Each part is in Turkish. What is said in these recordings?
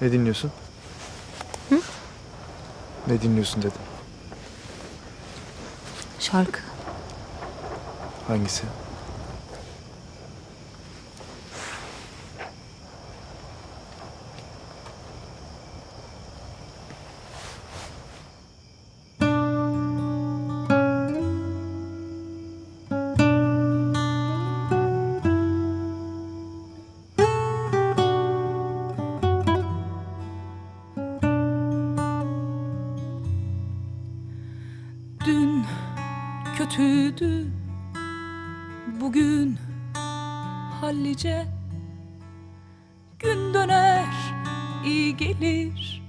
Ne dinliyorsun? Hı? Ne dinliyorsun dedim. Şarkı. Hangisi? Kötüydü. Bugün hallice Gün döner iyi gelir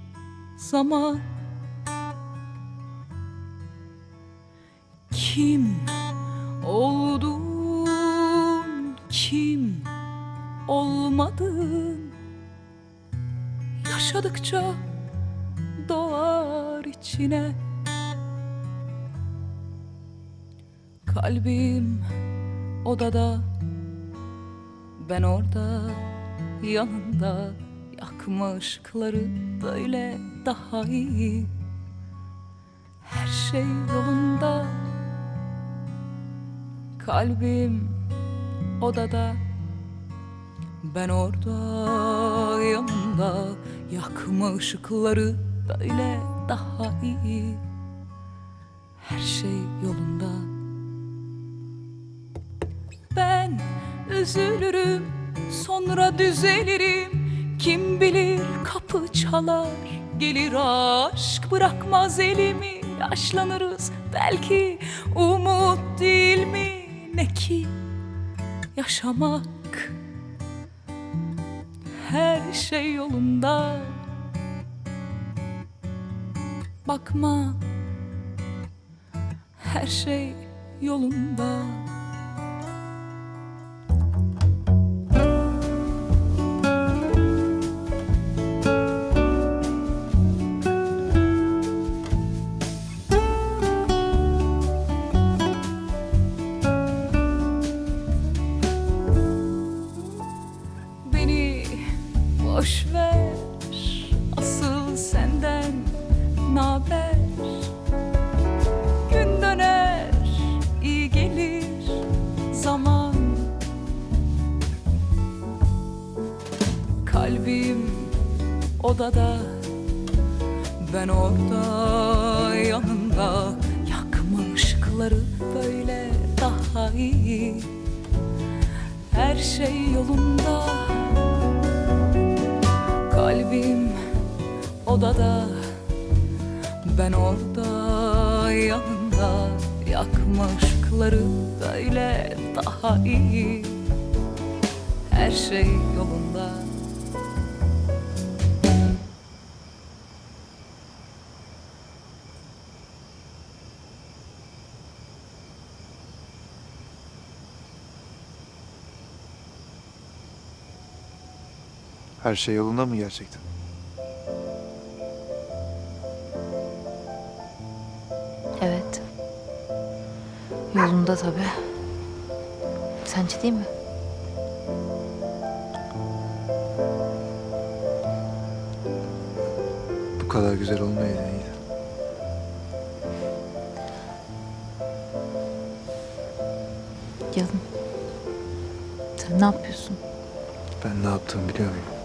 zaman. Kim oldun kim olmadın? Yaşadıkça doğar içine Kalbim odada. Ben orada yanında Yakma ışıkları böyle daha iyi. Her şey yolunda. Kalbim odada. Ben orada yanında Yakma ışıkları böyle daha iyi. Her şey yolunda ben üzülürüm sonra düzelirim. Kim bilir kapı çalar gelir aşk bırakmaz elimi. Yaşlanırız belki umut değil mi? Ne ki yaşamak? Her şey yolunda. Bakma her şey yolunda odada Ben orada yanında Yakma ışıkları böyle daha iyi. Her şey yolunda. Kalbim odada. Ben orada yanında Yakma ışıkları böyle daha iyi. Her şey yolunda Her şey yolunda mı gerçekten? Evet. Yolunda tabii. Sence değil mi? Bu kadar güzel olmayaydı iyiydi. Yalın. Sen ne yapıyorsun? Ben ne yaptığımı biliyor muyum?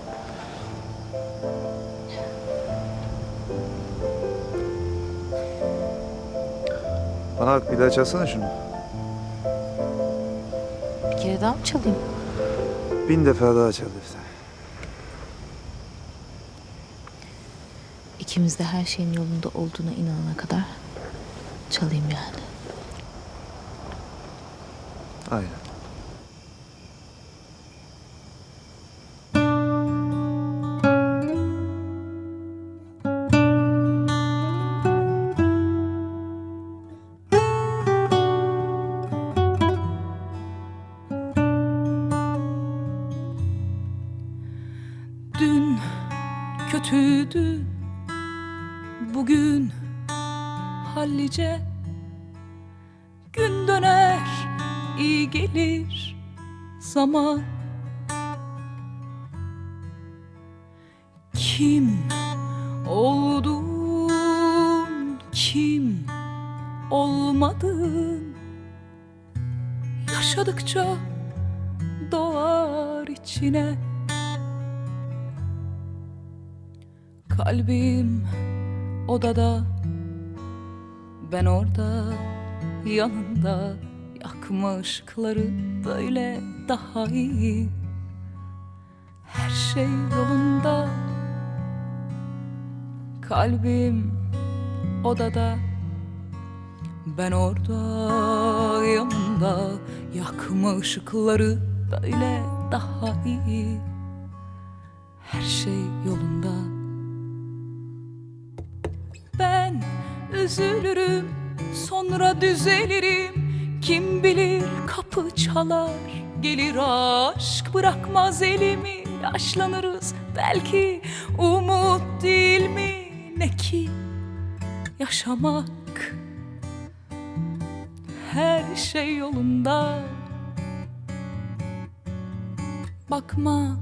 Bana bir daha çalsana şunu. Bir kere daha mı çalayım? Bin defa daha çal Defter. İkimiz de her şeyin yolunda olduğuna inanana kadar çalayım yani. Aynen. Kötüydü. Bugün hallice Gün döner iyi gelir zaman. Kim oldun kim olmadın? Yaşadıkça doğar içine Kalbim odada. Ben orada yanında Yakma ışıkları böyle daha iyi. Her şey yolunda. Kalbim odada. Ben orada yanında Yakma ışıkları böyle daha iyi. Her şey yolunda üzülürüm sonra düzelirim. Kim bilir kapı çalar. Gelir aşk bırakmaz elimi. Yaşlanırız belki umut değil mi? Ne ki yaşamak? Her şey yolunda. Bakma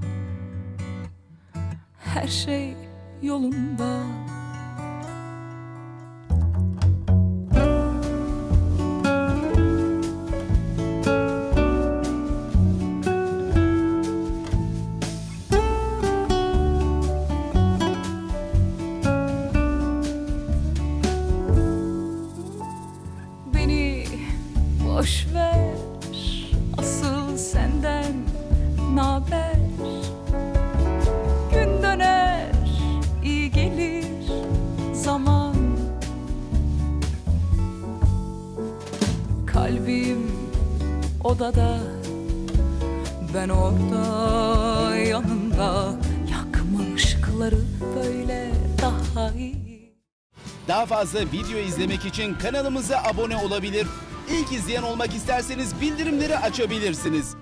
her şey yolunda odada Ben orada yanında Yakma ışıkları böyle daha iyi Daha fazla video izlemek için kanalımıza abone olabilir. İlk izleyen olmak isterseniz bildirimleri açabilirsiniz.